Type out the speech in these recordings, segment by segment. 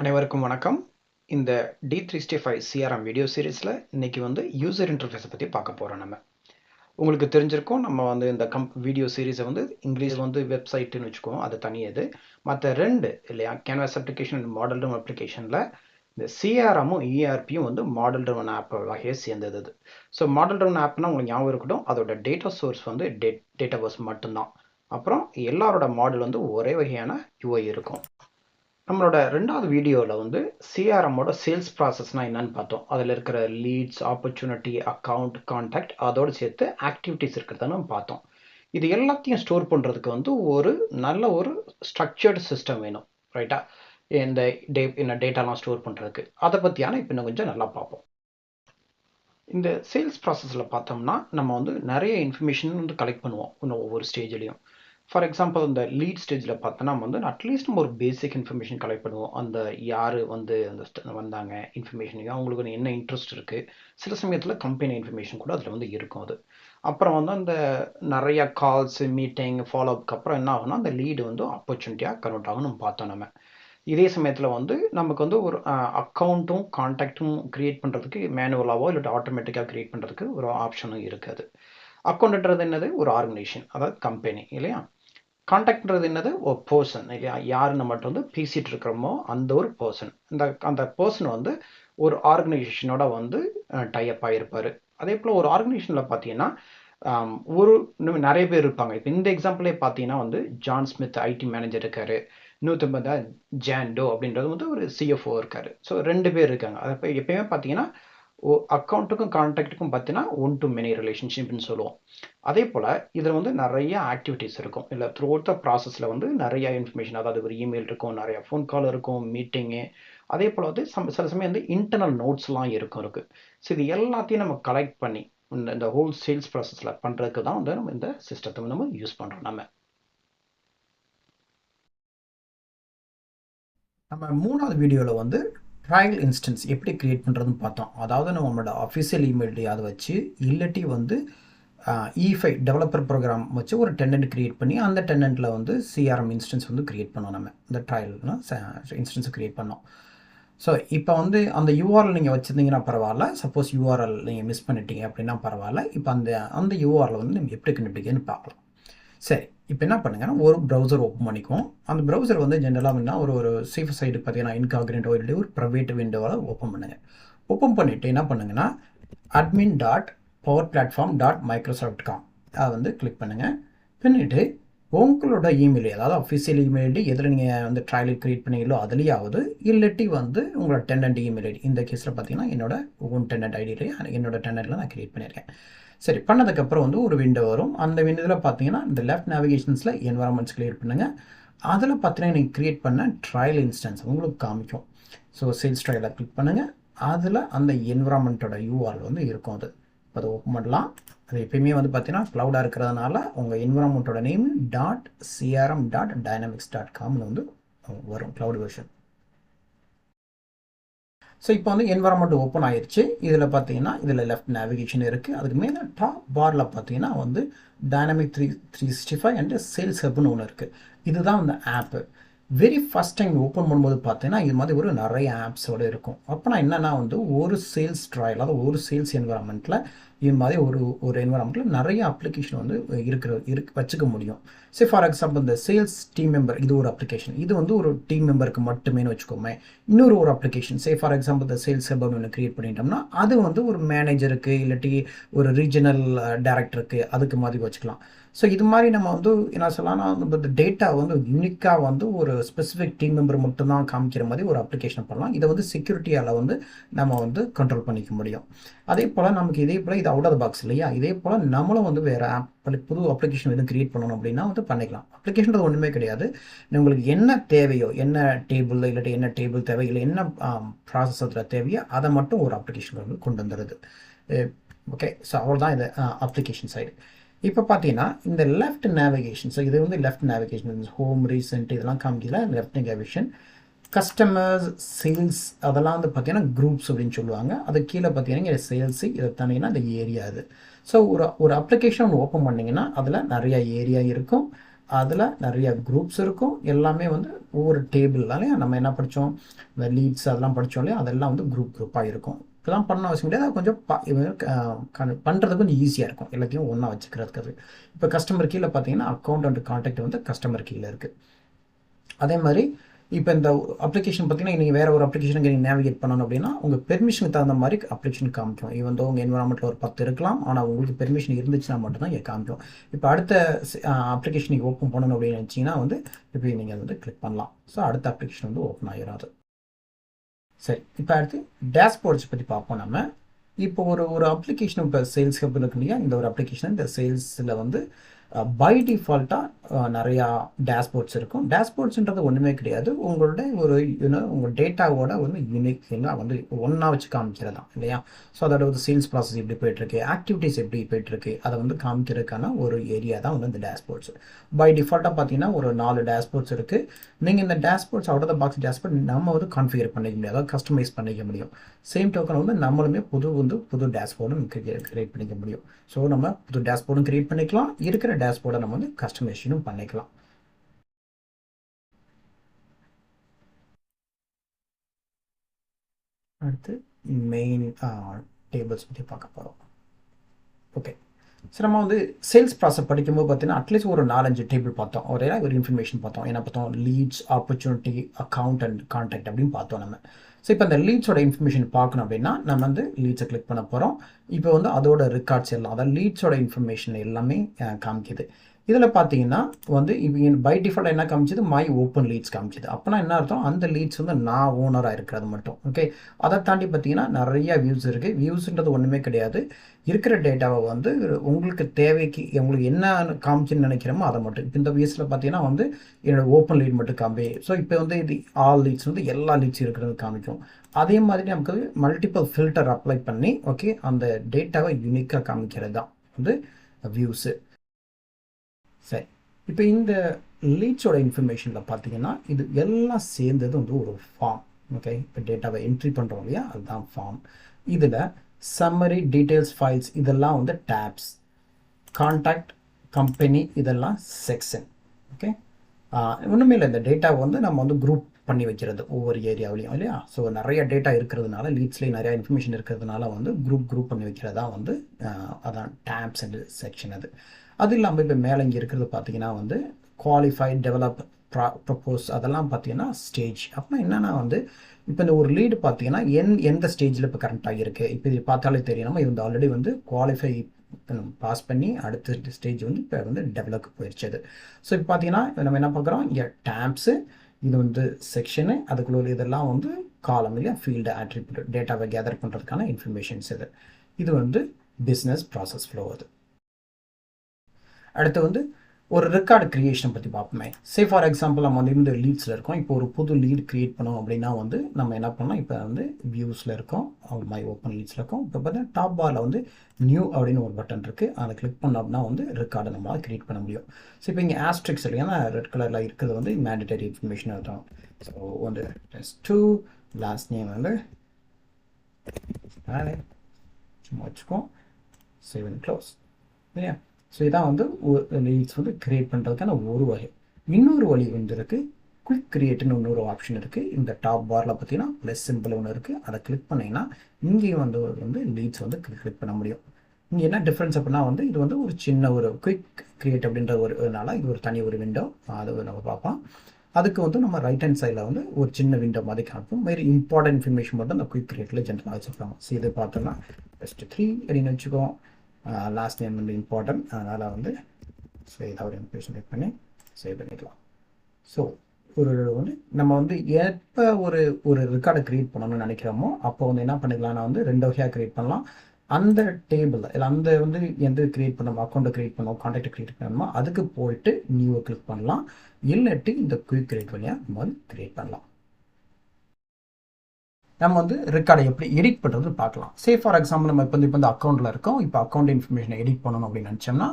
அனைவருக்கும் வணக்கம். இந்த D three sixty five CRM video சீரீஸில் இன்றைக்கி வந்து யூசர் இன்டர்ஃபேஸை பற்றி பார்க்க போகிறோம் நம்ம. உங்களுக்கு தெரிஞ்சிருக்கும் நம்ம வந்து இந்த கம் வீடியோ சீரீஸை வந்து இங்கிலீஷ் வந்து வெப்சைட்டுன்னு வச்சுக்கோம் அது தனியது மற்ற ரெண்டு இல்லையா canvas application and model room அப்ளிகேஷனில் இந்த சிஆர்எம்மும் இஆர்பியும் வந்து மாடல் டவுன் ஆப் வகையை சேர்ந்தது அது. ஸோ மாடல் டவுன் ஆப்னா உங்களுக்கு ஞாபகம் இருக்கட்டும் அதோட டேட்டா சோர்ஸ் வந்து டே டேட்டா பஸ் மட்டும்தான். அப்புறம் எல்லாரோட மாடல் வந்து ஒரே வகையான யூஐ இருக்கும். நம்மளோட ரெண்டாவது வீடியோவில் வந்து சிஆர்எம்மோட சேல்ஸ் ப்ராசஸ்னால் என்னன்னு பார்த்தோம். அதில் இருக்கிற லீட்ஸ் ஆப்பர்ச்சுனிட்டி அக்கௌண்ட் கான்டாக்ட் அதோடு சேர்த்து ஆக்டிவிட்டீஸ் இருக்கிறத நம்ம பார்த்தோம். இது எல்லாத்தையும் ஸ்டோர் பண்ணுறதுக்கு வந்து ஒரு நல்ல ஒரு ஸ்ட்ரக்சர்டு சிஸ்டம் வேணும் ரைட்டா இந்த டே என்ன டேட்டாலாம் ஸ்டோர் பண்ணுறதுக்கு அதை பற்றியான இப்போ இன்னும் கொஞ்சம் நல்லா பார்ப்போம். இந்த சேல்ஸ் ப்ராசஸில் பார்த்தோம்னா நம்ம வந்து நிறைய இன்ஃபர்மேஷன் வந்து கலெக்ட் பண்ணுவோம். இன்னும் ஒவ்வொரு ஸ்டேஜ்லேயும் ஃபார் எக்ஸாம்பிள் இந்த லீட் ஸ்டேஜில் பார்த்தோன்னா வந்து அட்லீஸ்ட் நம்ம ஒரு பேசிக் இன்ஃபர்மேஷன் கலெக்ட் பண்ணுவோம். அந்த யார் வந்து அந்த வந்தாங்க இன்ஃபர்மேஷன் அவங்களுக்கு என்ன இன்ட்ரெஸ்ட் இருக்குது சில சமயத்தில் கம்பெனி இன்ஃபர்மேஷன் கூட அதில் வந்து இருக்கும் அது. அப்புறம் வந்து அந்த நிறையா கால்ஸ் மீட்டிங் ஃபாலோ அப்க்கு அப்புறம் என்ன ஆகும்னா அந்த லீடு வந்து ஆப்பர்ச்சுனிட்டியாக கன்வெர்ட் ஆகும் நம்ம பார்த்தோம் நம்ம. இதே சமயத்தில் வந்து நமக்கு வந்து ஒரு அக்கௌண்ட்டும் கான்டாக்டும் க்ரியேட் பண்ணுறதுக்கு மேனுவலாகவோ இல்லாட்டி ஆட்டோமேட்டிக்காக க்ரியேட் பண்ணுறதுக்கு ஒரு ஆப்ஷனும் இருக்குது அக்கௌண்ட்ன்றது என்னது? ஒரு ஆர்கனைசேஷன் அதாவது கம்பெனி இல்லையா? காண்டாக்ட்ன்றது என்னது? ஒரு பர்சன் இல்லையா யார் நம்மகிட்ட வந்து பேசிகிட்டு இருக்கிறோமோ அந்த ஒரு பர்சன் இந்த அந்த பர்சன் வந்து ஒரு ஆர்கனைசேஷனோட வந்து டைப் ஆகிருப்பார் அதே போல் ஒரு ஆர்கனைசேஷனில் பார்த்தீங்கன்னா ஒரு இன்னும் நிறைய பேர் இருப்பாங்க. இப்போ இந்த எக்ஸாம்பிளே பார்த்தீங்கன்னா வந்து ஜான் ஸ்மித் ஐடி மேனேஜர் இருக்கார். இன்னொருத்த பார்த்தா ஜான்டோ அப்படின்றது வந்து ஒரு சிஎஃப்ஓ இருக்கார். ஸோ ரெண்டு பேர் இருக்காங்க. அதை இப்போ எப்பயுமே பார்த்தீங்கன்னா அக்கௌண்ட்டுக்கும் கான்டாக்ட்டுக்கும் பார்த்தீங்கன்னா ஒன் டு மெனி ரிலேஷன்ஷிப்னு சொல்லுவோம். அதே போல் இதில் வந்து நிறைய ஆக்டிவிட்டீஸ் இருக்கும். இல்லை த்ரூ அவுட் த ப்ராசஸில் வந்து நிறைய இன்ஃபர்மேஷன் அதாவது ஒரு இமெயில் இருக்கும் நிறைய ஃபோன் கால் இருக்கும் மீட்டிங்கு அதே போல் வந்து சம் சில சமயம் வந்து இன்டர்னல் நோட்ஸ்லாம் இருக்கும் இருக்குது ஸோ இது எல்லாத்தையும் நம்ம கலெக்ட் பண்ணி இந்த இந்த ஹோல் சேல்ஸ் ப்ராசஸில் பண்ணுறதுக்கு தான் வந்து நம்ம இந்த சிஸ்டத்தை நம்ம யூஸ் பண்ணுறோம் நம்ம. நம்ம மூணாவது வீடியோவில் வந்து ட்ரையல் இன்ஸ்டன்ஸ் எப்படி க்ரியேட் பண்ணுறதுன்னு பார்த்தோம். அதாவது நம்மளோட அஃபிஷியல் இமெயில் அதை வச்சு இல்லாட்டி வந்து இஃபை டெவலப்பர் ப்ரோக்ராம் வச்சு ஒரு டெனண்ட் க்ரியேட் பண்ணி அந்த டெனண்ட்டில் வந்து சிஆர்எம் இன்ஸ்டன்ஸ் வந்து க்ரியேட் பண்ணோம் நம்ம. இந்த ட்ரையல்னா இன்ஸ்டன்ஸை க்ரியேட் பண்ணோம். ஸோ இப்போ வந்து அந்த யூஆர்எல் நீங்கள் வச்சுருந்தீங்கன்னா பரவாயில்ல. சப்போஸ் யூஆர்எல் நீங்கள் மிஸ் பண்ணிட்டீங்க அப்படின்னா பரவாயில்ல. இப்போ அந்த அந்த யூஆர்எல் வந்து நீங்கள் எப்படி கண்டுபிடிக்கன்னு பார்க்கலாம். சரி இப்போ என்ன பண்ணுங்கன்னா ஒரு ப்ரௌசர் ஓப்பன் பண்ணிக்குவோம். அந்த ப்ரௌசர் வந்து ஜென்ரலாக என்ன ஒரு ஒரு சேஃப் சைடு பார்த்தீங்கன்னா இன்காக்ரேட்டோ இல்லை ஒரு ப்ரைவேட் விண்டோவில் ஓப்பன் பண்ணுங்கள் ஓப்பன் பண்ணிவிட்டு என்ன பண்ணுங்கன்னா admin dot power platform dot Microsoft com அதை வந்து கிளிக் பண்ணுங்கள் பண்ணிவிட்டு உங்களோட இமெயில் அதாவது அஃபிஷியல் இமெயில் ஐடி எதில் நீங்கள் வந்து ட்ரையல் க்ரியேட் பண்ணீங்களோ அதுலேயாவது இல்லாட்டி வந்து உங்களோட டெனண்ட் இமெயில் ஐடி இந்த கேஸில் பார்த்தீங்கன்னா என்னோட ஓன் டெனண்ட் ஐடியிலேயே என்னோட டெண்டன்ட்டில் நான் க்ரியேட் பண்ணியிருக்கேன் சரி பண்ணதுக்கப்புறம் வந்து ஒரு விண்டோ வரும். அந்த விண்டோவில் பார்த்தீங்கன்னா இந்த லெஃப்ட் நேவிகேஷன்ஸில் என்வரான்மெண்ட்ஸ் கிளியர் பண்ணுங்கள் அதில் பார்த்தீங்கன்னா நீங்கள் க்ரியேட் பண்ண ட்ரையல் இன்ஸ்டன்ஸ் உங்களுக்கு காமிக்கும். ஸோ சேல்ஸ் ட்ரையலை கிளிக் பண்ணுங்கள் அதில் அந்த என்வரான்மெண்ட்டோட யூஆர் வந்து இருக்கும் அது. இப்போ அதை ஓப்பன் பண்ணலாம். அது எப்பயுமே வந்து பார்த்தீங்கன்னா க்ளவுடாக இருக்கிறதுனால உங்கள் என்வரான்மெண்ட்டோட name dot CRM dot dynamics dot காம்னு வந்து வரும் க்ளவுட் வெர்ஷன் ஸோ இப்போ வந்து என்வரான்மெண்ட் ஓப்பன் ஆயிடுச்சு இதில் பார்த்தீங்கன்னா இதில் லெஃப்ட் நேவிகேஷன் இருக்குது அதுக்கு மேலே டாப் பாரில் பார்த்தீங்கன்னா வந்து dynamic three three sixty five and sales ஹப்னு ஒன்று இருக்குது இதுதான் அந்த app very first time open பண்ணும்போது பார்த்தீங்கன்னா இது மாதிரி ஒரு நிறைய ஆப்ஸோடு இருக்கும். அப்போனா என்னென்னா வந்து ஒரு சேல்ஸ் ட்ராயல் அதாவது ஒரு சேல்ஸ் என்வரான்மெண்ட்டில் இது மாதிரி ஒரு ஒரு என்வரான்மெண்ட்டில் நிறைய அப்ளிகேஷன் வந்து இருக்கிற இருக்கு வச்சுக்க முடியும். சரி ஃபார் எக்ஸாம்பிள் இந்த சேல்ஸ் டீம் மெம்பர் இது ஒரு அப்ளிகேஷன் இது வந்து ஒரு டீம் மெம்பருக்கு மட்டுமேனு வச்சுக்கோமே. இன்னொரு ஒரு அப்ளிகேஷன் சே ஃபார் எக்ஸாம்பிள் இந்த சேல்ஸ் ஹெபர் ஒன்று க்ரியேட் பண்ணிட்டோம்னா அது வந்து ஒரு மேனேஜருக்கு இல்லாட்டி ஒரு ரீஜனல் டேரக்டருக்கு அதுக்கு மாதிரி வச்சுக்கலாம். ஸோ இது மாதிரி நம்ம வந்து என்ன சொல்லலாம் வந்து இந்த டேட்டா வந்து யூனிக்காக வந்து ஒரு ஸ்பெசிஃபிக் டீம் மெம்பர் மட்டும்தான் காமிக்கிற மாதிரி ஒரு அப்ளிகேஷன் பண்ணலாம். இதை வந்து செக்யூரிட்டியால் வந்து நம்ம வந்து கண்ட்ரோல் பண்ணிக்க முடியும். அதே போல் நமக்கு இதே போல் இது அவுட் ஆஃப் பாக்ஸ் இல்லையா? இதே போல் நம்மளும் வந்து வேறு ஆப் புது அப்ளிகேஷன் எதுவும் க்ரியேட் பண்ணணும் அப்படின்னா வந்து பண்ணிக்கலாம். அப்ளிகேஷன்றது ஒன்றுமே கிடையாது. உங்களுக்கு என்ன தேவையோ என்ன டேபிள் இல்லாட்டி என்ன டேபிள் தேவை இல்லை என்ன ப்ராசஸில் தேவையோ அதை மட்டும் ஒரு அப்ளிகேஷன் கொண்டு வந்துடுது ஓகே ஸோ அவ்வளோதான் இது அப்ளிகேஷன் சைடு இப்போ பார்த்தீங்கன்னா இந்த லெஃப்ட் நேவிகேஷன் ஸோ இது வந்து லெஃப்ட் நேவிகேஷன் ஹோம் ரீசெண்ட் இதெல்லாம் காமிக்கல லெஃப்ட் நேவிகேஷன் கஸ்டமர்ஸ் சேல்ஸ் அதெல்லாம் வந்து பார்த்தீங்கன்னா குரூப்ஸ் அப்படின்னு சொல்லுவாங்க. அது கீழே பார்த்தீங்கன்னா இங்கே சேல்ஸு இதை தனிங்கன்னா அந்த ஏரியா அது ஸோ ஒரு ஒரு அப்ளிகேஷன் ஒன்று ஓப்பன் பண்ணிங்கன்னா அதில் நிறையா ஏரியா இருக்கும். அதில் நிறையா குரூப்ஸ் இருக்கும். எல்லாமே வந்து ஒவ்வொரு டேபிள்னாலே நம்ம என்ன படித்தோம் இந்த லீட்ஸ் அதெல்லாம் படித்தோம் இல்லையா? அதெல்லாம் வந்து குரூப் குரூப்பாக இருக்கும். இதெல்லாம் பண்ண அவசியம் கிடையாது. கொஞ்சம் ப பண்ணுறது கொஞ்சம் ஈஸியாக இருக்கும். எல்லாத்தையும் ஒன்றா வச்சுக்கிறதுக்கு. அது இப்போ கஸ்டமர் கீழே பார்த்தீங்கன்னா அக்கௌண்ட் அண்ட் கான்டாக்ட் வந்து கஸ்டமர் கீழே இருக்குது அதே மாதிரி இப்போ இந்த அப்ளிகேஷன் பார்த்தீங்கன்னா நீங்கள் வேறு ஒரு அப்ளிகேஷனுக்கு நீங்கள் நேவிகேட் பண்ணணும் அப்படின்னா உங்கள் பெர்மிஷனுக்கு தகுந்த மாதிரி அப்ளிகேஷன் காமிக்கும். ஈவன் தோ உங்கள் என்வரான்மெண்ட்டில் ஒரு பத்து இருக்கலாம் ஆனால் உங்களுக்கு பெர்மிஷன் இருந்துச்சுன்னா மட்டும்தான் இங்கே காமிக்கும். இப்போ அடுத்த அப்ளிகேஷன் நீங்கள் ஓப்பன் பண்ணணும் அப்படின்னு நினச்சிங்கன்னா வந்து இப்போ நீங்கள் வந்து கிளிக் பண்ணலாம். ஸோ அடுத்த அப்ளிகேஷன் வந்து ஓப்பன் ஆகிடாது சரி இப்போ அடுத்து டேஷ்போர்ட்ஸ் பற்றி பார்ப்போம் நம்ம. இப்போ ஒரு ஒரு அப்ளிகேஷன் இப்போ சேல்ஸ் ஹப் இருக்கு இல்லையா? இந்த ஒரு அப்ளிகேஷன் இந்த சேல்ஸில் வந்து பை டிஃபால்ட்டாக நிறையா டேஷ்போர்ட்ஸ் இருக்கும். டேஷ்போர்ட்ஸ்ன்றது ஒன்றுமே கிடையாது. உங்களுடைய ஒரு யூனோ உங்கள் டேட்டாவோட வந்து யூனிக் திங்காக வந்து ஒன்றா வச்சு காமிக்கிறதா இல்லையா? ஸோ அதோட வந்து சேல்ஸ் ப்ராசஸ் எப்படி போயிட்டுருக்கு ஆக்டிவிட்டீஸ் எப்படி போயிட்டுருக்கு அதை வந்து காமிக்கிறதுக்கான ஒரு ஏரியா தான் வந்து இந்த டேஷ்போர்ட்ஸ் பை டிஃபால்ட்டாக பார்த்தீங்கன்னா ஒரு நாலு டேஷ்போர்ட்ஸ் இருக்குது நீங்கள் இந்த dashboards out of the box dashboard நம்ம வந்து கான்ஃபிகர் பண்ணிக்க முடியும் அதாவது கஸ்டமைஸ் பண்ணிக்க முடியும். சேம் டோக்கன் வந்து நம்மளுமே புது வந்து புது டேஷ்போர்டும் கிரியேட் பண்ணிக்க முடியும். ஸோ நம்ம புது டேஷ்போர்டும் கிரியேட் பண்ணிக்கலாம். இருக்கிற டேஷ்போர்டை நம்ம வந்து கஸ்டமைசேஷனும் பண்ணிக்கலாம். அடுத்து மெயின் டேபிள்ஸ் பற்றி பார்க்க போகிறோம் ஓகே சரி நம்ம வந்து சேல்ஸ் ப்ராசஸ் படிக்கும்போது பார்த்தீங்கன்னா அட்லீஸ்ட் ஒரு நாலஞ்சு டேபிள் பார்த்தோம். ஒரே ஒரு இன்ஃபர்மேஷன் பார்த்தோம். என்ன பார்த்தோம் leads opportunity account and contact அப்படின்னு பார்த்தோம் நம்ம. ஸோ இப்போ அந்த லீட்ஸோட இன்ஃபர்மேஷன் பார்க்கணும் அப்படின்னா நம்ம வந்து லீட்ஸை கிளிக் பண்ண போகிறோம் இப்போ வந்து அதோட ரெக்கார்ட்ஸ் எல்லாம் அதாவது லீட்ஸோட இன்ஃபர்மேஷன் எல்லாமே காமிக்குது. இதில் பார்த்தீங்கன்னா வந்து இப்போ பை டிஃபால்ட் என்ன காமிச்சது? மை ஓப்பன் லீட்ஸ் காமிச்சது. அப்போனா என்ன அர்த்தம்? அந்த லீட்ஸ் வந்து நான் ஓனராக இருக்கிறது மட்டும். ஓகே அதை தாண்டி பார்த்தீங்கன்னா நிறையா வியூஸ் இருக்குது வியூஸ்ன்றது ஒன்றுமே கிடையாது. இருக்கிற டேட்டாவை வந்து உங்களுக்கு தேவைக்கு உங்களுக்கு என்ன காமிச்சுன்னு நினைக்கிறோமோ அதை மட்டும். இப்போ இந்த வியூஸில் பார்த்தீங்கன்னா வந்து என்னோட ஓப்பன் லீட் மட்டும் காமி. ஸோ இப்போ வந்து இது ஆல் லீட்ஸ் வந்து எல்லா லீட்ஸ் இருக்கிறது காமிக்கும். அதே மாதிரி நமக்கு மல்டிபிள் ஃபில்டர் அப்ளை பண்ணி ஓகே அந்த டேட்டாவை யூனிக்காக காமிக்கிறது தான் வந்து வியூஸு சரி. இப்போ இந்த லீட்ஸோட இன்ஃபர்மேஷனில் பார்த்தீங்கன்னா இது எல்லாம் சேர்ந்தது வந்து ஒரு ஃபார்ம் ஓகே இப்போ டேட்டாவை என்ட்ரி பண்ணுறோம் இல்லையா? அதுதான் ஃபார்ம் இதில் சம்மரி டீட்டெயில்ஸ் ஃபைல்ஸ் இதெல்லாம் வந்து டேப்ஸ் கான்டாக்ட் கம்பெனி இதெல்லாம் செக்ஷன் ஓகே ஒன்றுமே இல்லை. இந்த டேட்டாவை வந்து நம்ம வந்து குரூப் பண்ணி வைக்கிறது ஒவ்வொரு ஏரியாவிலையும் இல்லையா? ஸோ நிறைய டேட்டா இருக்கிறதுனால லீட்ஸ்லேயும் நிறையா இன்ஃபர்மேஷன் இருக்கிறதுனால வந்து குரூப் குரூப் பண்ணி வைக்கிறதா வந்து அதான் டேப்ஸ் அண்ட் செக்ஷன் அது. அது இல்லாமல் இப்போ மேலே இங்கே இருக்கிறது பார்த்தீங்கன்னா வந்து குவாலிஃபைட் டெவலப் ப்ரா ப்ரப்போஸ் அதெல்லாம் பார்த்தீங்கன்னா ஸ்டேஜ் அப்படின்னா என்னென்னா வந்து இப்போ இந்த ஒரு லீடு பார்த்தீங்கன்னா என் எந்த ஸ்டேஜில் இப்போ கரண்ட்டாக இருக்குது இப்போ இது பார்த்தாலே தெரியும். நம்ம இது வந்து ஆல்ரெடி வந்து குவாலிஃபை பாஸ் பண்ணி அடுத்த ஸ்டேஜ் வந்து இப்போ வந்து டெவலப் போயிடுச்சு அது. ஸோ இப்போ பார்த்தீங்கன்னா நம்ம என்ன பார்க்குறோம்? இங்கே டேப்ஸு இது வந்து செக்ஷனு அதுக்குள்ள இதெல்லாம் வந்து காலம் இல்லையா ஃபீல்டு ஆட்ரிபியூட் டேட்டாவை கேதர் பண்ணுறதுக்கான இன்ஃபர்மேஷன்ஸ் இது. இது வந்து பிஸ்னஸ் ப்ராசஸ் ஃப்ளோ அது. அடுத்து வந்து ஒரு ரெக்கார்டு க்ரியேஷனை பற்றி பார்ப்போமே. சே ஃபார் எக்ஸாம்பிள் நம்ம வந்து இந்த லீட்ஸில் இருக்கோம். இப்போ ஒரு புது லீட் க்ரியேட் பண்ணோம் அப்படின்னா வந்து நம்ம என்ன பண்ணோம்? இப்போ வந்து வியூஸில் இருக்கோம். மை ஓப்பன் லீட்ஸில் இருக்கோம். இப்போ பார்த்தீங்கன்னா டாப் பாரில் வந்து நியூ அப்படின்னு ஒரு பட்டன் இருக்குது அதை கிளிக் பண்ணோம் அப்படின்னா வந்து ரெக்கார்டை நம்மளால் க்ரியேட் பண்ண முடியும். ஸோ இப்போ இங்கே ஆஸ்ட்ரிக்ஸ் இல்லைன்னா ரெட் கலரில் இருக்கிறது வந்து மேண்டட்டரி இன்ஃபர்மேஷன் இருக்கும் ஸோ வந்து டெஸ்ட் டூ லாஸ்ட் நேம் வந்து சும்மா வச்சுக்கோம் சேவ் அண்ட் க்ளோஸ் இல்லையா ஸோ இதான் வந்து லீட்ஸ் வந்து க்ரியேட் பண்ணுறதுக்கான ஒரு வகை இன்னொரு வழி வந்து இருக்குது குயிக் கிரியேட்னு இன்னொரு ஆப்ஷன் இருக்குது இந்த டாப் பாரில் பார்த்தீங்கன்னா ப்ளஸ் சிம்பிள் ஒன்று இருக்குது அதை கிளிக் பண்ணிங்கன்னா இங்கேயும் வந்து வந்து லீட்ஸ் வந்து கிளிக் பண்ண முடியும். இங்கே என்ன டிஃப்ரென்ஸ் அப்படின்னா வந்து இது வந்து ஒரு சின்ன ஒரு குயிக் க்ரியேட் அப்படின்ற ஒரு இதனால் இது ஒரு தனி ஒரு விண்டோ அதை நம்ம பார்ப்போம். அதுக்கு வந்து நம்ம ரைட் ஹேண்ட் சைடில் வந்து ஒரு சின்ன விண்டோ மாதிரி காட்டும் மாரி இம்பார்ட்டன்ட் இன்ஃபர்மேஷன் மட்டும் அந்த குயிக் கிரியேட்டில் ஜென்ரலாக வச்சுருக்காங்க. ஸோ இது பார்த்தோம்னா ஃபஸ்ட்டு த்ரீ அப்படின்னு வச்சுக்கோம். லாஸ்ட் நேம் வந்து இம்பார்ட்டன்ட் அதனால் வந்து ஸோ இதை ஒரு இன்ஃபர்மேஷன் பண்ணி சேவ் பண்ணிக்கலாம். ஸோ ஒரு வந்து நம்ம வந்து எப்போ ஒரு ஒரு ரெக்கார்டை க்ரியேட் பண்ணணும்னு நினைக்கிறோமோ அப்போ வந்து என்ன பண்ணிக்கலாம்னா வந்து ரெண்டு வகையாக க்ரியேட் பண்ணலாம். அந்த டேபிள் இல்லை அந்த வந்து எந்த க்ரியேட் பண்ணணும் அக்கௌண்ட்டை க்ரியேட் பண்ணணும் கான்டாக்டை க்ரியேட் பண்ணணுமோ அதுக்கு போயிட்டு நியூவை கிளிக் பண்ணலாம். இல்லாட்டி இந்த குயிக் க்ரியேட் வழியாக நம்ம வந்து க்ரியேட் பண்ணலாம். நம்ம வந்து ரெக்கார்டை எப்படி எடிட் பண்ணுறது பார்க்கலாம். சே ஃபார் எக்ஸாம்பிள் நம்ம இப்போ வந்து இப்போ வந்து அக்கௌண்ட்டில் இருக்கோம். இப்போ அக்கௌண்ட் இன்ஃபர்மேஷனை எடிட் பண்ணணும் அப்படின்னு நினச்சோம்னா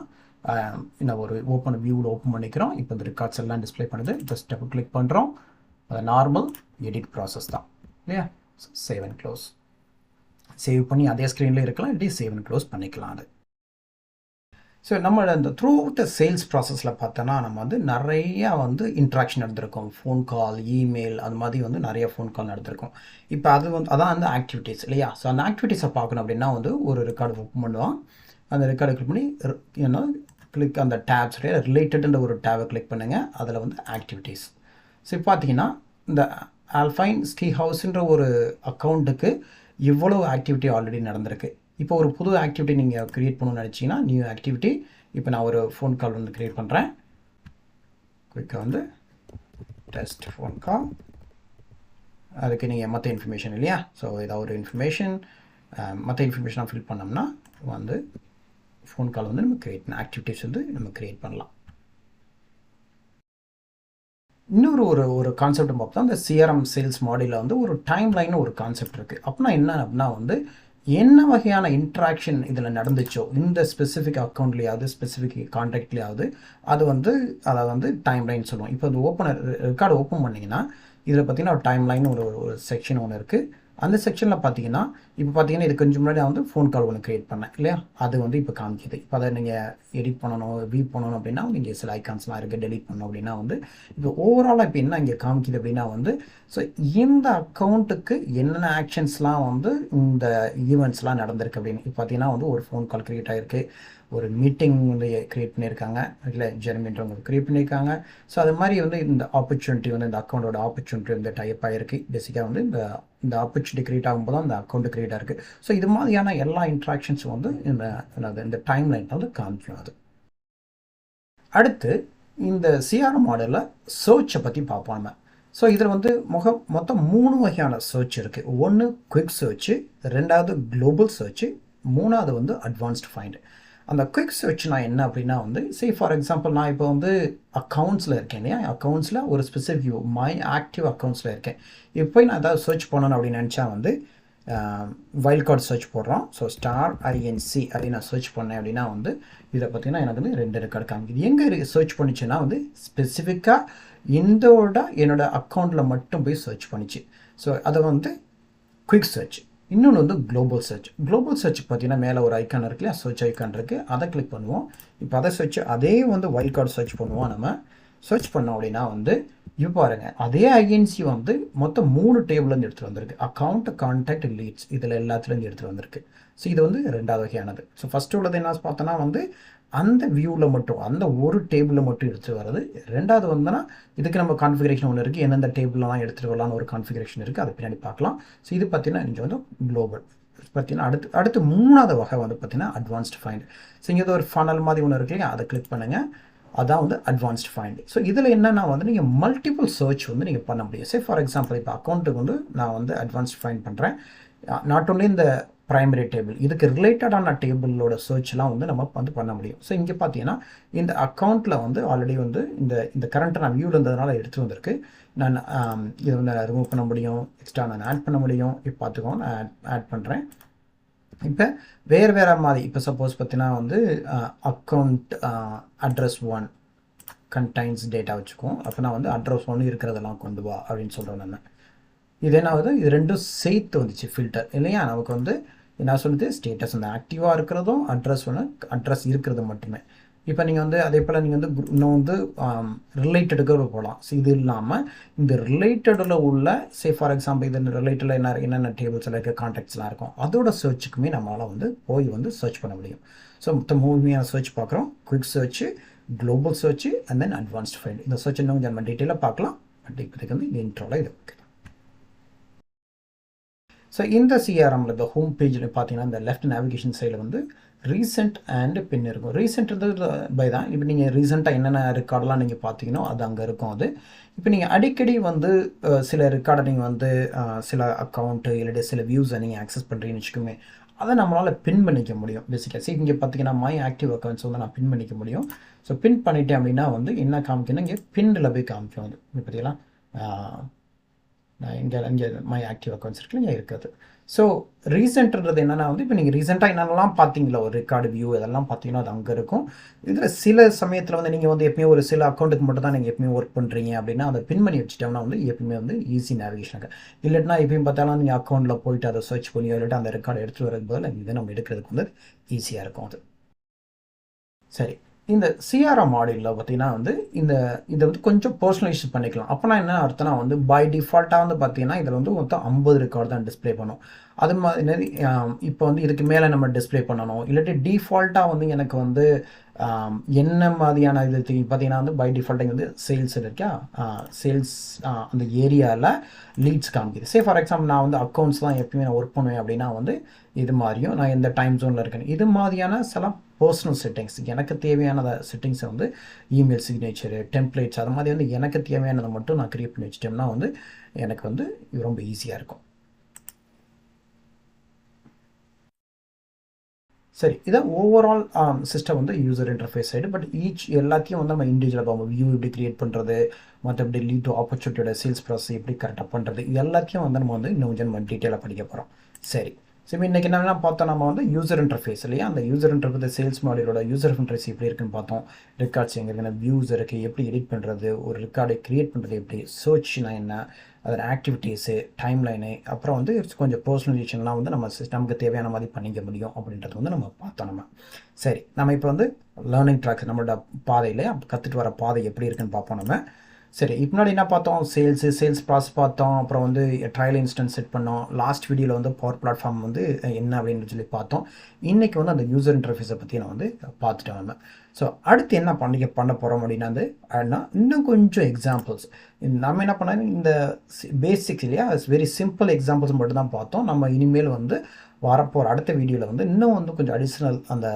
என்ன ஒரு ஓப்பன் வியூவில் ஓப்பன் பண்ணிக்கிறோம். இப்போ இந்த ரெக்கார்ட்ஸ் எல்லாம் டிஸ்பிளே பண்ணுது. ஜஸ்ட் டபுள் கிளிக் பண்ணுறோம் அது நார்மல் எடிட் ப்ராசஸ் தான். இல்லையா? சேவ் அண்ட் க்ளோஸ் சேவ் பண்ணி அதே ஸ்க்ரீனில் இருக்கலாம். இல்லாட்டி சேவ் அண்ட் க்ளோஸ் பண்ணிக்கலாம் அது. ஸோ நம்ம அந்த த்ரூ த சேல்ஸ் ப்ராசஸில் பார்த்தோன்னா நம்ம வந்து நிறையா வந்து இன்ட்ராக்ஷன் நடந்திருக்கோம். ஃபோன் கால் இமெயில் அது மாதிரி வந்து நிறைய ஃபோன் கால் நடந்திருக்கும். இப்போ அது வந்து அதான் அந்த ஆக்டிவிட்டீஸ் இல்லையா? ஸோ அந்த ஆக்டிவிட்டீஸை பார்க்கணும் அப்படின்னா வந்து ஒரு ரெக்கார்டு ஓப்பன் பண்ணுவோம் அந்த ரெக்கார்டை கிளிக் பண்ணி ஏன்னா கிளிக் அந்த டேப்ஸ் ரிலேட்டட்ன்ற ஒரு டேபை கிளிக் பண்ணுங்கள் அதில் வந்து ஆக்டிவிட்டீஸ் ஸோ இப்போ பார்த்தீங்கன்னா இந்த ஆல்ஃபைன் ஸ்டீ ஹவுஸ்ன்ற ஒரு அக்கௌண்ட்டுக்கு இவ்வளோ ஆக்டிவிட்டி ஆல்ரெடி நடந்திருக்கு. இப்போ ஒரு புது ஆக்டிவிட்டி நீங்கள் க்ரியேட் பண்ணணும்னு நினச்சிங்கன்னா நியூ ஆக்டிவிட்டி இப்போ நான் ஒரு ஃபோன் கால் வந்து க்ரியேட் பண்ணுறேன் குயிக்காக வந்து டெஸ்ட் ஃபோன் கால் அதுக்கு நீங்கள் மற்ற இன்ஃபர்மேஷன் இல்லையா? ஸோ ஏதாவது ஒரு இன்ஃபர்மேஷன் மற்ற இன்ஃபர்மேஷனாக ஃபில் பண்ணோம்னா வந்து ஃபோன் கால் வந்து நம்ம க்ரியேட் பண்ண ஆக்டிவிட்டிஸ் வந்து நம்ம க்ரியேட் பண்ணலாம். இன்னொரு ஒரு ஒரு கான்செப்ட் பார்த்தா இந்த சிஆர்எம் சேல்ஸ் மாடலில் வந்து ஒரு டைம் லைன் ஒரு கான்செப்ட் இருக்குது அப்படின்னா என்ன அப்படின்னா வந்து என்ன வகையான இன்ட்ராக்ஷன் இதில் நடந்துச்சோ இந்த ஸ்பெசிஃபிக் அக்கௌண்ட்லேயாவது ஸ்பெசிஃபிக் கான்டாக்ட்லேயாவது அது வந்து அதை வந்து டைம் லைன் சொல்லுவோம். இப்போ அது ஓப்பன் ரெக்கார்டு ஓப்பன் பண்ணிங்கன்னா இதில் பார்த்தீங்கன்னா டைம் லைன் ஒரு ஒரு செக்ஷன் ஒன்று இருக்குது அந்த செக்ஷனில் பார்த்தீங்கன்னா இப்போ பார்த்தீங்கன்னா இது கொஞ்சம் முன்னாடி நான் வந்து ஃபோன் கால் ஒன்று க்ரியேட் பண்ணேன் இல்லையா? அது வந்து இப்போ காமிக்குது. இப்போ அதை நீங்கள் எடிட் பண்ணணும் வியூ பண்ணணும் அப்படின்னா நீங்கள் சில ஐக்கான்ஸ்லாம் இருக்குது டெலிட் பண்ணணும் அப்படின்னா வந்து இப்போ ஓவராலாக இப்போ என்ன இங்கே காமிக்குது அப்படின்னா வந்து ஸோ இந்த அக்கௌண்ட்டுக்கு என்னென்ன ஆக்ஷன்ஸ்லாம் வந்து இந்த ஈவெண்ட்ஸ்லாம் நடந்திருக்கு அப்படின்னு. இப்போ பார்த்தீங்கன்னா வந்து ஒரு ஃபோன் கால் க்ரியேட் ஆகிருக்கு ஒரு மீட்டிங் வந்து க்ரியேட் பண்ணியிருக்காங்க. இல்லை ஜெர்மின்றவங்க க்ரியேட் பண்ணியிருக்காங்க. ஸோ அது மாதிரி வந்து இந்த ஆப்பர்ச்சுனிட்டி வந்து இந்த அக்கௌண்ட்டோட ஆப்பர்ச்சுனிட்டி வந்து டைப் ஆகிருக்கு பேசிக்காக வந்து இந்த இந்த ஆப்பர்ச்சுனிட்டி க்ரியேட் ஆகும்போது தான் அந்த அக்கௌண்ட் க்ரியேட் ஆகிருக்கு ஸோ இது மாதிரியான எல்லா இன்ட்ராக்ஷன்ஸும் வந்து இந்த இந்த டைம் லைன் வந்து காமிக்கும் அது. அடுத்து இந்த சிஆர்எம் மாடலில் சர்ச்சை பற்றி பார்ப்போம் நம்ம. ஸோ இதில் வந்து முக மொத்தம் மூணு வகையான சர்ச் இருக்குது ஒன்று குவிக் சர்ச்சு ரெண்டாவது குளோபல் சர்ச்சு மூணாவது வந்து அட்வான்ஸ்ட் ஃபைண்ட் அந்த குயிக் சர்ச்னா என்ன அப்படின்னா வந்து சே ஃபார் எக்ஸாம்பிள் நான் இப்போ வந்து அக்கௌண்ட்ஸில் இருக்கேன் இல்லையா? அக்கௌண்ட்ஸில் ஒரு ஸ்பெசிஃபிக் மை ஆக்டிவ் அக்கௌண்ட்ஸில் இருக்கேன். இப்போ நான் ஏதாவது சர்ச் பண்ணணும் அப்படின்னு நினச்சா வந்து வைல்ட் கார்டு சர்ச் போடுறோம். ஸோ ஸ்டார் ஐஎன்சி அப்படின்னு நான் சர்ச் பண்ணேன் அப்படின்னா வந்து இதை பார்த்தீங்கன்னா எனக்கு வந்து ரெண்டு ரெக்கார்டு காமிக்குது எங்கே சர்ச் பண்ணிச்சுன்னா வந்து ஸ்பெசிஃபிக்காக இந்தோட என்னோடய அக்கௌண்ட்டில் மட்டும் போய் சர்ச் பண்ணிச்சு. ஸோ அதை வந்து குயிக் சர்ச் இன்னொன்று வந்து குளோபல் சர்ச் குளோபல் சர்ச் பார்த்தீங்கன்னா மேலே ஒரு ஐக்கான் இருக்கு இல்லையா? சர்ச் ஐக்கான் இருக்குது அதை கிளிக் பண்ணுவோம். இப்போ அதை சர்ச் அதே வந்து வைல்ட் கார்டு சர்ச் பண்ணுவோம் நம்ம. சர்ச் பண்ணோம் அப்படின்னா வந்து இப்போ பாருங்கள் அதே ஐஎன்சி வந்து மொத்தம் மூணு டேபிள்லேருந்து எடுத்துகிட்டு வந்திருக்கு. அக்கௌண்ட் கான்டாக்ட் லீட்ஸ் இதில் எல்லாத்துலேருந்து எடுத்துகிட்டு வந்திருக்கு. ஸோ இது வந்து ரெண்டாவது வகையானது. ஸோ ஃபஸ்ட்டு உள்ளது என்ன பார்த்தோன்னா வந்து அந்த வியூவில் மட்டும் அந்த ஒரு டேபிளில் மட்டும் எடுத்துகிட்டு வர்றது. ரெண்டாவது வந்தோன்னா இதுக்கு நம்ம கான்ஃபிகரேஷன் ஒன்று இருக்குது எந்தெந்த டேபிள்லாம் எடுத்துகிட்டு வரலாம்னு ஒரு கான்ஃபிகரேஷன் இருக்குது அதை பின்னாடி பார்க்கலாம். ஸோ இது பார்த்தீங்கன்னா இங்கே வந்து குளோபல் பார்த்தீங்கன்னா அடுத்து அடுத்து மூணாவது வகை வந்து பார்த்தீங்கன்னா அட்வான்ஸ்ட் ஃபைண்ட் ஸோ இங்கே ஒரு ஃபனல் மாதிரி ஒன்று இருக்கு இல்லையா? அதை கிளிக் பண்ணுங்கள் அதான் வந்து அட்வான்ஸ்ட் ஃபைண்டிங் ஸோ இதில் என்னென்னா வந்து நீங்கள் மல்டிபிள் சர்ச் வந்து நீங்கள் பண்ண முடியும். சே ஃபார் எக்ஸாம்பிள் இப்போ அக்கௌண்ட்டுக்கு வந்து நான் வந்து அட்வான்ஸ்ட் ஃபைண்ட் பண்ணுறேன் நாட் ஓன்லி இந்த ப்ரைமரி டேபிள் இதுக்கு ரிலேட்டடான டேபிளோட சர்ச்லாம் வந்து நம்ம வந்து பண்ண முடியும். ஸோ இங்கே பார்த்தீங்கன்னா இந்த அக்கௌண்ட்டில் வந்து ஆல்ரெடி வந்து இந்த இந்த கரண்ட்டை நான் வியூவில் இருந்ததுனால எடுத்து வந்திருக்கு. நான் இதை வந்து ரிமூவ் பண்ண முடியும். எக்ஸ்ட்ரா நான் ஆட் பண்ண முடியும். இப்போ பார்த்துக்கோ நான் ஆட் ஆட் பண்ணுறேன் இப்போ வேறு வேறு மாதிரி இப்போ சப்போஸ் பார்த்தீங்கன்னா வந்து account address one contains data வச்சுக்கோம் அப்போ நான் வந்து அட்ரஸ் ஒன்று இருக்கிறதெல்லாம் கொண்டு வா அப்படின்னு சொல்கிறேன் நான். இது என்ன ஆகுது? இது ரெண்டும் சேர்த்து வந்துச்சு ஃபில்டர் இல்லையா? நமக்கு வந்து என்ன சொல்லுது ஸ்டேட்டஸ் அந்த ஆக்டிவாக இருக்கிறதும் அட்ரஸ் ஒன்று அட்ரஸ் இருக்கிறது மட்டுமே. இப்போ நீங்கள் வந்து அதே போல் நீங்கள் வந்து இன்னும் வந்து ரிலேட்டடுக்கு போகலாம் ஸோ இது இல்லாமல் இந்த ரிலேட்டடில் உள்ள சே ஃபார் எக்ஸாம்பிள் இது ரிலேட்டடில் என்ன என்னென்ன டேபிள்ஸில் இருக்க கான்டாக்ட்ஸ்லாம் இருக்கும் அதோட சர்ச்சுக்குமே நம்மளால் வந்து போய் வந்து சர்ச் பண்ண முடியும். ஸோ மொத்த மூவியான சர்ச் பார்க்குறோம் quick search global search and then advanced file இந்த சர்ச் இன்னும் கொஞ்சம் நம்ம டீட்டெயிலாக பார்க்கலாம் பட் இப்போதைக்கு வந்து இந்த இன்ட்ரோவில் இது ஓகே ஸோ இந்த சிஆர்எம்மில் இந்த ஹோம் பேஜில் பார்த்தீங்கன்னா இந்த லெஃப்ட் நேவிகேஷன் சைடில் வந்து ரீசெண்ட் அண்டு பின் இருக்கும். ரீசெண்ட் பை தான் இப்போ நீங்கள் ரீசெண்டாக என்னென்ன ரெக்கார்டெலாம் நீங்கள் பார்த்தீங்கன்னா அது அங்கே இருக்கும் அது. இப்போ நீங்கள் அடிக்கடி வந்து சில ரெக்கார்டை நீங்கள் வந்து சில அக்கௌண்ட்டு இல்லாட்டி சில வியூஸை நீங்கள் ஆக்சஸ் பண்ணுறீங்கன்னு வச்சுக்கோமே அதை நம்மளால் பின் பண்ணிக்க முடியும். பேசிக்காக சரி இங்கே பார்த்தீங்கன்னா மை ஆக்டிவ் அக்கௌண்ட்ஸ் வந்து நான் பின் பண்ணிக்க முடியும். ஸோ பின் பண்ணிட்டேன் அப்படின்னா வந்து என்ன காமிக்கணும் இங்கே பின்னில் போய் காமிக்கும் வந்து பார்த்தீங்களா நான் இங்கே இங்கே மை ஆக்டிவ் அக்கௌண்ட்ஸ் இருக்குல்ல இங்கே இருக்குது. ஸோ ரீசென்ட்ன்றது என்னென்னா வந்து இப்போ நீங்கள் ரீசெண்டாக என்னென்னலாம் பார்த்தீங்களா ஒரு ரெக்கார்டு வியூ இதெல்லாம் பார்த்தீங்கன்னா அது அங்கே இருக்கும். இதில் சில சமயத்தில் வந்து நீங்கள் வந்து எப்பயுமே ஒரு சில அக்கௌண்ட்டுக்கு மட்டும் தான் நீங்கள் எப்பயுமே ஒர்க் பண்ணுறீங்க அப்படின்னா அதை பின் பண்ணி வச்சுட்டோம்னா வந்து எப்பயுமே வந்து ஈஸி நேவிகேஷன் இல்லைன்னா எப்பயும் பார்த்தாலும் நீங்கள் அக்கௌண்ட்டில் போயிட்டு அதை சர்ச் பண்ணி இல்லாட்டி அந்த ரெக்கார்டை எடுத்துகிட்டு வரது பதில் இதை நம்ம எடுக்கிறதுக்கு வந்து ஈஸியாக இருக்கும் அது. சரி. இந்த சிஆர்எம் மாடியூலில் பார்த்தீங்கன்னா வந்து இந்த இதை வந்து கொஞ்சம் பர்சனலைஸ் பண்ணிக்கலாம். அப்போனா என்ன அர்த்தம்னா வந்து பை டிஃபால்ட்டாக வந்து பார்த்தீங்கன்னா இதில் வந்து மொத்தம் ஐம்பது ரெக்கார்டு தான் டிஸ்ப்ளே பண்ணும். அது மாதிரி இப்போ வந்து இதுக்கு மேலே நம்ம டிஸ்ப்ளே பண்ணணும். இல்லாட்டி டிஃபால்ட்டாக வந்து எனக்கு வந்து என்ன மாதிரியான இது பார்த்தீங்கன்னா வந்து பை டிஃபால்ட்டிங் வந்து சேல்ஸ் இருக்கா? சேல்ஸ் அந்த ஏரியாவில் லீட்ஸ் காமிக்குது. சே ஃபார் எக்ஸாம்பிள் நான் வந்து அக்கௌண்ட்ஸ் தான் எப்பயுமே நான் ஒர்க் பண்ணுவேன் அப்படின்னா வந்து இது மாதிரியும் நான் எந்த டைம் ஜோனில் இருக்கேன். இது மாதிரியான சில பர்சனல் செட்டிங்ஸ் எனக்கு தேவையான செட்டிங்ஸை வந்து இமெயில் சிக்னேச்சரு டெம்ப்ளேட்ஸ் அது மாதிரி வந்து எனக்கு தேவையானதை மட்டும் நான் க்ரியேட் பண்ணி வச்சிட்டோம்னா வந்து எனக்கு வந்து ரொம்ப ஈஸியாக இருக்கும். சரி இதான் ஓவரால் சிஸ்டம் வந்து user interface side but each எல்லாத்தையும் வந்து நம்ம இண்டிவிஜுவலாக பார்ப்போம் வியூ எப்படி கிரியேட் பண்ணுறது மற்றபடி லீட் டு ஆப்பர்ச்சுனிட்டியோட சேல்ஸ் ப்ராசஸ் எப்படி கரெக்டாக பண்ணுறது இது எல்லாத்தையும் வந்து நம்ம வந்து இன்னும் கொஞ்சம் நம்ம டீட்டெயிலாக படிக்க போகிறோம் சரி. ஸோ இன்றைக்கி என்னென்னா பார்த்தோம்? நம்ம வந்து யூசர் இன்டர்ஃபேஸ் இல்லையா? அந்த யூசர் இன்டர்ஃபேஸ் சேல்ஸ் மாடலோட யூசர் இன்டர்ஃபேஸ் எப்படி இருக்குன்னு பார்த்தோம். ரெக்கார்ட்ஸ் எங்கே இருக்குன்னு வியூஸ் இருக்குது எப்படி எடிட் பண்ணுறது ஒரு ரெக்கார்டை கிரியேட் பண்ணுறது எப்படி சர்ச்னா என்ன அதோட ஆக்டிவிட்டீஸு டைம் லைனு அப்புறம் வந்து கொஞ்சம் பர்சனலைசேஷன்லாம் வந்து நம்ம system நமக்கு தேவையான மாதிரி பண்ணிக்க முடியும் அப்படின்றது வந்து நம்ம பார்த்தோம் நம்ம. சரி நம்ம இப்போ வந்து லேர்னிங் ட்ராக்ஸ் நம்மளோட பாதையில் கற்றுட்டு வர பாதை எப்படி இருக்குன்னு பார்ப்போம் நம்ம. சரி முன்னாடி என்ன பார்த்தோம்? சேல்ஸு சேல்ஸ் ப்ராசஸ் பார்த்தோம். அப்புறம் வந்து ட்ரையல் இன்ஸ்டன்ஸ் செட் பண்ணோம். லாஸ்ட் வீடியோவில் வந்து பவர் பிளாட்ஃபார்ம் வந்து என்ன அப்படின்னு சொல்லி பார்த்தோம். இன்றைக்கி வந்து அந்த யூசர் இன்டர்ஃபேஸை பற்றி நான் வந்து பார்த்துட்டேன் நம்ம. ஸோ அடுத்து என்ன பண்ணிக்க பண்ண போகிறோம் அப்படின்னா வந்து இன்னும் கொஞ்சம் எக்ஸாம்பிள்ஸ் நம்ம என்ன பண்ண இந்த பேசிக்ஸ் இல்லையா? வெரி சிம்பிள் எக்ஸாம்பிள்ஸ் மட்டும் தான் பார்த்தோம். நம்ம இனிமேல் வந்து வரப்போகிற அடுத்த வீடியோவில் வந்து இன்னும் வந்து கொஞ்சம் அடிஷ்னல் அந்த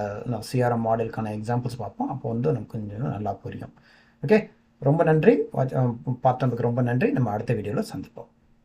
சிஆர்எம் மாடலுக்கான எக்ஸாம்பிள்ஸ் பார்ப்போம். அப்போ வந்து நமக்கு கொஞ்சம் நல்லா புரியும். ஓகே ரொம்ப நன்றி. வாட்ச்- பார்த்ததுக்கு ரொம்ப நன்றி. நம்ம அடுத்த வீடியோவில் சந்திப்போம்.